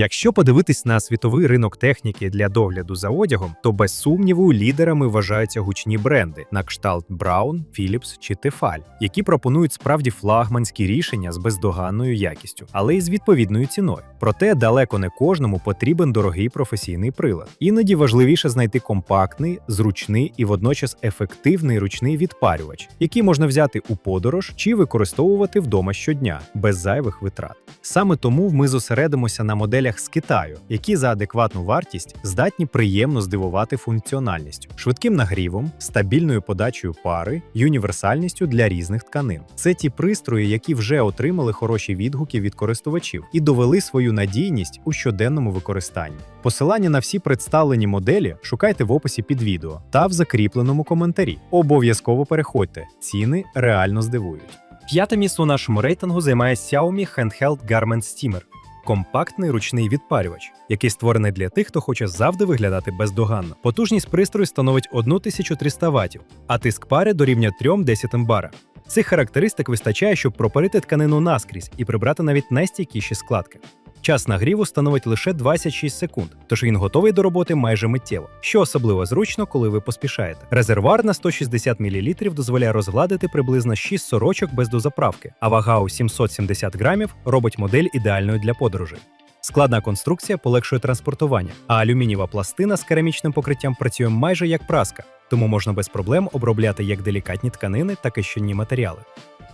Якщо подивитись на світовий ринок техніки для догляду за одягом, то без сумніву лідерами вважаються гучні бренди на кшталт Brown, Philips чи Tefal, які пропонують справді флагманські рішення з бездоганною якістю, але й з відповідною ціною. Проте далеко не кожному потрібен дорогий професійний прилад. Іноді важливіше знайти компактний, зручний і водночас ефективний ручний відпарювач, який можна взяти у подорож чи використовувати вдома щодня без зайвих витрат. Саме тому ми зосередимося на моделях з Китаю, які за адекватну вартість здатні приємно здивувати функціональністю, швидким нагрівом, стабільною подачею пари й універсальністю для різних тканин. Це ті пристрої, які вже отримали хороші відгуки від користувачів і довели свою надійність у щоденному використанні. Посилання на всі представлені моделі шукайте в описі під відео та в закріпленому коментарі. Обов'язково переходьте, ціни реально здивують. П'яте місце у нашому рейтингу займає Xiaomi Handheld Garment Steamer – компактний ручний відпарювач, який створений для тих, хто хоче завжди виглядати бездоганно. Потужність пристрою становить 1300 Вт, а тиск пари дорівнює 3 десятим бара. Цих характеристик вистачає, щоб пропарити тканину наскрізь і прибрати навіть найстійкіші складки. Час нагріву становить лише 26 секунд, тож він готовий до роботи майже миттєво, що особливо зручно, коли ви поспішаєте. Резервуар на 160 мл дозволяє розгладити приблизно 6 сорочок без дозаправки, а вага у 770 грамів робить модель ідеальною для подорожей. Складна конструкція полегшує транспортування, а алюмінієва пластина з керамічним покриттям працює майже як праска, тому можна без проблем обробляти як делікатні тканини, так і щільні матеріали.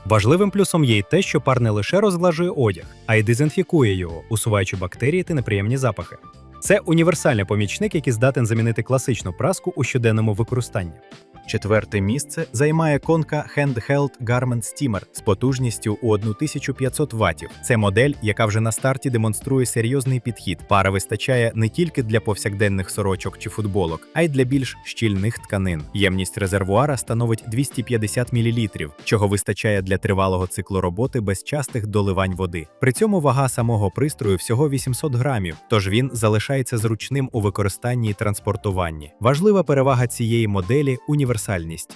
Важливим плюсом є й те, що пар не лише розглажує одяг, а й дезінфікує його, усуваючи бактерії та неприємні запахи. Це універсальний помічник, який здатен замінити класичну праску у щоденному використанні. Четверте місце займає конка Handheld Garment Steamer з потужністю у 1500 Вт. Це модель, яка вже на старті демонструє серйозний підхід. Пара вистачає не тільки для повсякденних сорочок чи футболок, а й для більш щільних тканин. Ємність резервуара становить 250 мл, чого вистачає для тривалого циклу роботи без частих доливань води. При цьому вага самого пристрою всього 800 грамів, тож він залишається зручним у використанні і транспортуванні. Важлива перевага цієї моделі універсальність.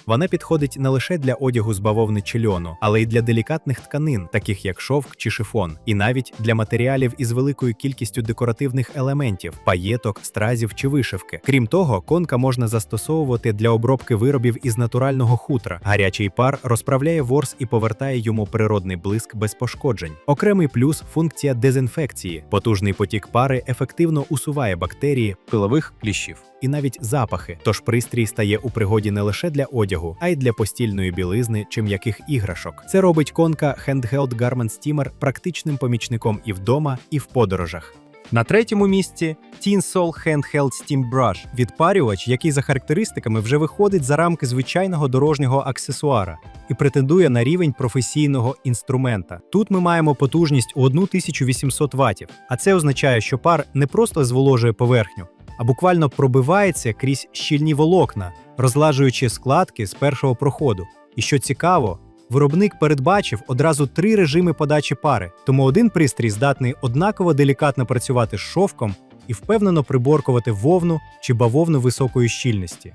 Вона підходить не лише для одягу з бавовни чи льону, але й для делікатних тканин, таких як шовк чи шифон, і навіть для матеріалів із великою кількістю декоративних елементів, паєток, стразів чи вишивки. Крім того, конка можна застосовувати для обробки виробів із натурального хутра. Гарячий пар розправляє ворс і повертає йому природний блиск без пошкоджень. Окремий плюс функція дезінфекції. Потужний потік пари ефективно усуває бактерії, пилових кліщів і навіть запахи. Тож пристрій стає у пригоді не лише для одягу, а й для постільної білизни чи м'яких іграшок. Це робить конка Handheld Garment Steamer практичним помічником і вдома, і в подорожах. На третьому місці Tinsol Handheld Steam Brush – відпарювач, який за характеристиками вже виходить за рамки звичайного дорожнього аксесуара і претендує на рівень професійного інструмента. Тут ми маємо потужність у 1800 Вт, а це означає, що пар не просто зволожує поверхню, а буквально пробивається крізь щільні волокна, розлажуючи складки з першого проходу. І що цікаво, виробник передбачив одразу три режими подачі пари, тому один пристрій здатний однаково делікатно працювати з шовком і впевнено приборкувати вовну чи бавовну високої щільності.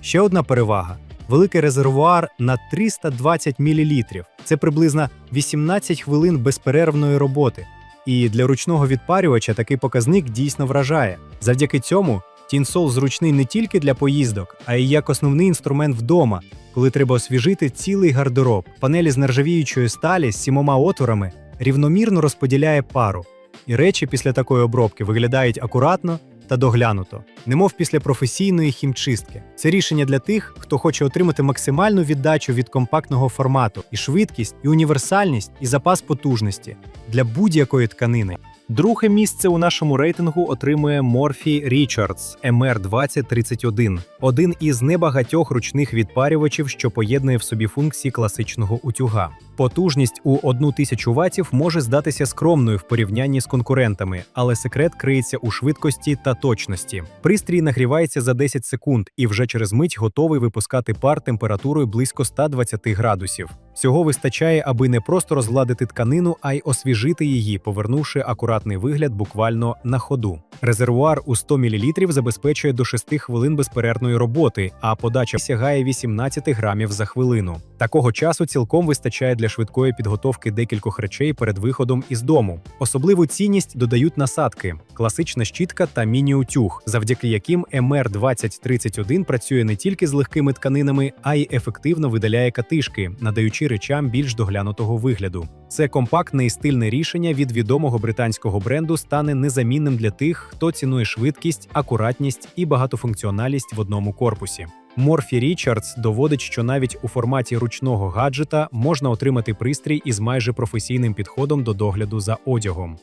Ще одна перевага. Великий резервуар на 320 мл. Це приблизно 18 хвилин безперервної роботи. І для ручного відпарювача такий показник дійсно вражає. Завдяки цьому Тінсол зручний не тільки для поїздок, а й як основний інструмент вдома, коли треба освіжити цілий гардероб. Панелі з нержавіючої сталі з сімома отворами рівномірно розподіляє пару, і речі після такої обробки виглядають акуратно та доглянуто, немов після професійної хімчистки. Це рішення для тих, хто хоче отримати максимальну віддачу від компактного формату, і швидкість, і універсальність, і запас потужності для будь-якої тканини. Друге місце у нашому рейтингу отримує Morphe Richards MR2031, один із небагатьох ручних відпарювачів, що поєднує в собі функції класичного утюга. Потужність у 1000 ватів може здатися скромною в порівнянні з конкурентами, але секрет криється у швидкості та точності. Пристрій нагрівається за 10 секунд і вже через мить готовий випускати пар температурою близько 120 градусів. Цього вистачає, аби не просто розгладити тканину, а й освіжити її, повернувши акуратний вигляд буквально на ходу. Резервуар у 100 мл забезпечує до 6 хвилин безперервної роботи, а подача сягає 18 грамів за хвилину. Такого часу цілком вистачає для швидкої підготовки декількох речей перед виходом із дому. Особливу цінність додають насадки, класична щітка та міні-утюг, завдяки яким МР 2031 працює не тільки з легкими тканинами, а й ефективно видаляє катишки, надаючи речам більш доглянутого вигляду. Це компактне і стильне рішення від відомого британського бренду стане незамінним для тих, хто цінує швидкість, акуратність і багатофункціональність в одному корпусі. Морфі Річардс доводить, що навіть у форматі ручного гаджета можна отримати пристрій із майже професійним підходом до догляду за одягом.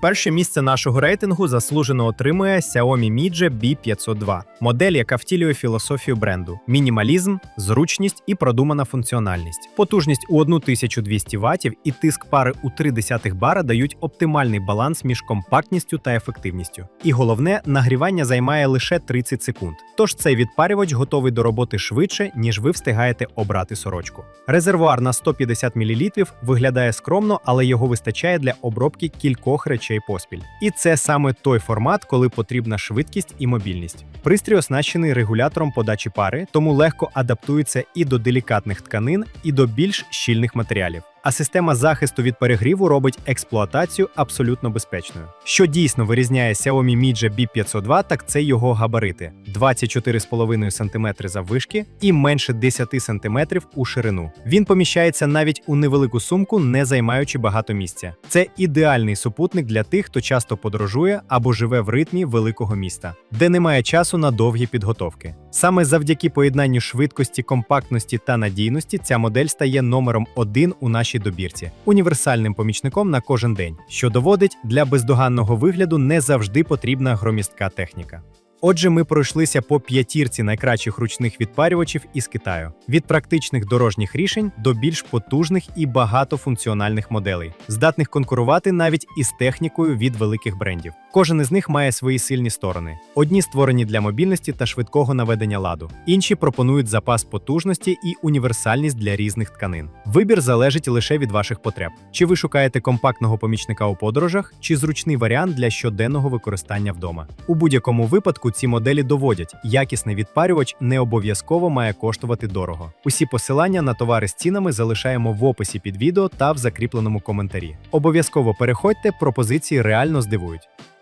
Перше місце нашого рейтингу заслужено отримує Xiaomi Mi B502, модель, яка втілює філософію бренду: мінімалізм, зручність і продумана функціональність. Потужність у 1200 Вт і тиск пари у 0,3 бара дають оптимальний баланс між компактністю та ефективністю. І головне, нагрівання займає лише 30 секунд. Тож цей відпарювач готовий до роботи швидше, ніж ви встигаєте обрати сорочку. Резервуар на 150 мл виглядає скромно, але його вистачає для обробки кількох речей поспіль. І це саме той формат, коли потрібна швидкість і мобільність. Пристрій оснащений регулятором подачі пари, тому легко адаптується і до делікатних тканин, і до більш щільних матеріалів. А система захисту від перегріву робить експлуатацію абсолютно безпечною. Що дійсно вирізняє Xiaomi Mi B502, так це його габарити: 24,5 см заввишки і менше 10 см у ширину. Він поміщається навіть у невелику сумку, не займаючи багато місця. Це ідеальний супутник для тих, хто часто подорожує або живе в ритмі великого міста, де немає часу на довгі підготовки. Саме завдяки поєднанню швидкості, компактності та надійності ця модель стає номером один у нашій добірці, універсальним помічником на кожен день, що доводить, для бездоганного вигляду не завжди потрібна громістка техніка. Отже, ми пройшлися по п'ятірці найкращих ручних відпарювачів із Китаю від практичних дорожніх рішень до більш потужних і багатофункціональних моделей, здатних конкурувати навіть із технікою від великих брендів. Кожен із них має свої сильні сторони: одні створені для мобільності та швидкого наведення ладу, інші пропонують запас потужності і універсальність для різних тканин. Вибір залежить лише від ваших потреб. Чи ви шукаєте компактного помічника у подорожах, чи зручний варіант для щоденного використання вдома. У будь-якому випадку ці моделі доводять, якісний відпарювач не обов'язково має коштувати дорого. Усі посилання на товари з цінами залишаємо в описі під відео та в закріпленому коментарі. Обов'язково переходьте, пропозиції реально здивують.